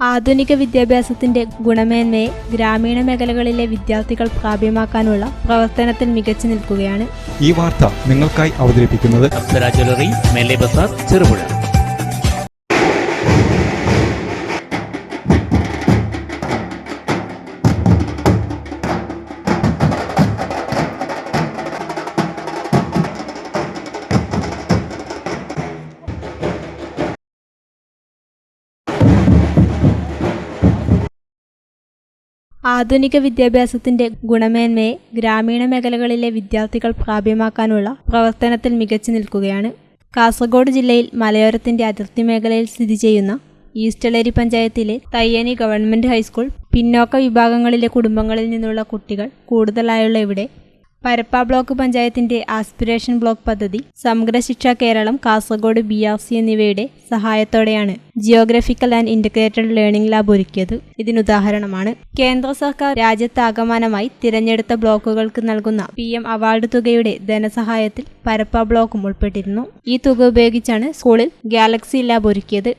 ആധുനിക വിദ്യാഭ്യാസത്തിന്റെ ഗുണമേന്മയെ ഗ്രാമീണ മേഖലകളിലെ വിദ്യാർത്ഥികൾ പ്രാപ്യമാക്കാനുള്ള പ്രവർത്തനത്തിൽ മികച്ചു നിൽക്കുകയാണ്. ഈ വാർത്ത നിങ്ങൾക്കായി അവതരിപ്പിക്കുന്നത് ചെറുപുഴ. ആധുനിക വിദ്യാഭ്യാസത്തിന്റെ ഗുണമേന്മയെ ഗ്രാമീണ മേഖലകളിലെ വിദ്യാർത്ഥികൾ പ്രാപ്യമാക്കാനുള്ള പ്രവർത്തനത്തിൽ മികച്ചു നിൽക്കുകയാണ്. കാസർഗോഡ് ജില്ലയിൽ മലയോരത്തിന്റെ അതിർത്തി മേഖലയിൽ സ്ഥിതി ചെയ്യുന്ന ഈസ്റ്റളേരി പഞ്ചായത്തിലെ തയ്യനി ഗവൺമെന്റ് ഹൈസ്കൂൾ പിന്നോക്ക വിഭാഗങ്ങളിലെ കുടുംബങ്ങളിൽ നിന്നുള്ള കുട്ടികൾ കൂടുതലായുള്ള ഇവിടെ പരപ്പ ബ്ലോക്ക് പഞ്ചായത്തിന്റെ ആസ്പിറേഷൻ ബ്ലോക്ക് പദ്ധതി Samagra Shiksha Keralam Kasaragod B R C എന്നിവയുടെ സഹായത്തോടെയാണ് geographical and integrated learning lab ഒരുക്കിയത്. ഇതിനുദാഹരണമാണ് കേന്ദ്ര സർക്കാർ രാജ്യത്താകമാനമായി തിരഞ്ഞെടുത്ത ബ്ലോക്കുകൾക്ക് നൽകുന്ന പി എം അവാർഡ് തുകയുടെ ധനസഹായത്തിൽ പരപ്പ ബ്ലോക്കും ഉൾപ്പെട്ടിരുന്നു. ഈ തുക ഉപയോഗിച്ചാണ് സ്കൂളിൽ ഗാലക്സി ലാബ് ഒരുക്കിയത്.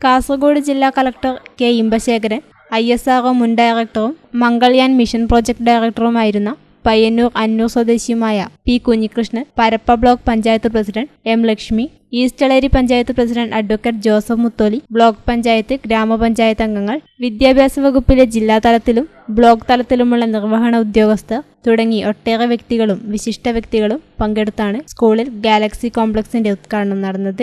കാസർഗോഡ് ജില്ലാ collector K Inbasekaran I S R O മുൻ ഡയറക്ടറും മംഗൾയാൻ മിഷൻ പ്രോജക്ട് ഡയറക്ടറുമായിരുന്ന Payyanur Annur സ്വദേശിയുമായ P Kunhikrishnan Parappa block panchayat president M Lakshmi East Eleri panchayat president advocate Joseph Mutholi block panchayat ഗ്രാമപഞ്ചായത്ത് അംഗങ്ങൾ വിദ്യാഭ്യാസ വകുപ്പിലെ ജില്ലാതലത്തിലും ബ്ലോക്ക് തലത്തിലുമുള്ള നിർവഹണ ഉദ്യോഗസ്ഥർ തുടങ്ങി ഒട്ടേറെ വ്യക്തികളും വിശിഷ്ട വ്യക്തികളും പങ്കെടുത്താണ് സ്കൂളിൽ ഗാലക്സി കോംപ്ലക്സിന്റെ ഉദ്ഘാടനം നടന്നത്.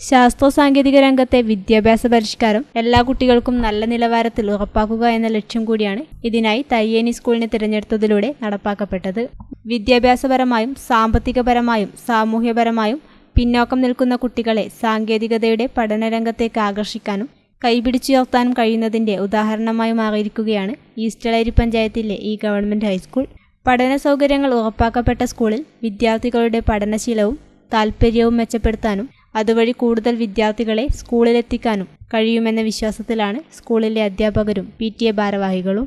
ശാസ്ത്ര സാങ്കേതിക രംഗത്തെ വിദ്യാഭ്യാസ പരിഷ്കാരം എല്ലാ കുട്ടികൾക്കും നല്ല നിലവാരത്തിൽ ഉറപ്പാക്കുക എന്ന ലക്ഷ്യം കൂടിയാണ് ഇതിനായി തയ്യേനി സ്കൂളിനെ തിരഞ്ഞെടുത്തതിലൂടെ നടപ്പാക്കപ്പെട്ടത്. വിദ്യാഭ്യാസപരമായും സാമ്പത്തികപരമായും സാമൂഹ്യപരമായും പിന്നോക്കം നിൽക്കുന്ന കുട്ടികളെ സാങ്കേതികതയുടെ പഠനരംഗത്തേക്ക് ആകർഷിക്കാനും കൈപിടിച്ചുയർത്താനും കഴിയുന്നതിന്റെ ഉദാഹരണമായി മാറിയിരിക്കുകയാണ് ഈസ്റ്റലേരി പഞ്ചായത്തിലെ ഈ ഗവൺമെന്റ് ഹൈസ്കൂൾ. പഠന സൗകര്യങ്ങൾ ഉറപ്പാക്കപ്പെട്ട സ്കൂളിൽ വിദ്യാർത്ഥികളുടെ പഠനശീലവും താൽപ്പര്യവും മെച്ചപ്പെടുത്താനും അതുവഴി കൂടുതൽ വിദ്യാർത്ഥികളെ സ്കൂളിലെത്തിക്കാനും കഴിയുമെന്ന വിശ്വാസത്തിലാണ് സ്കൂളിലെ അധ്യാപകരും പി ടി എ ഭാരവാഹികളും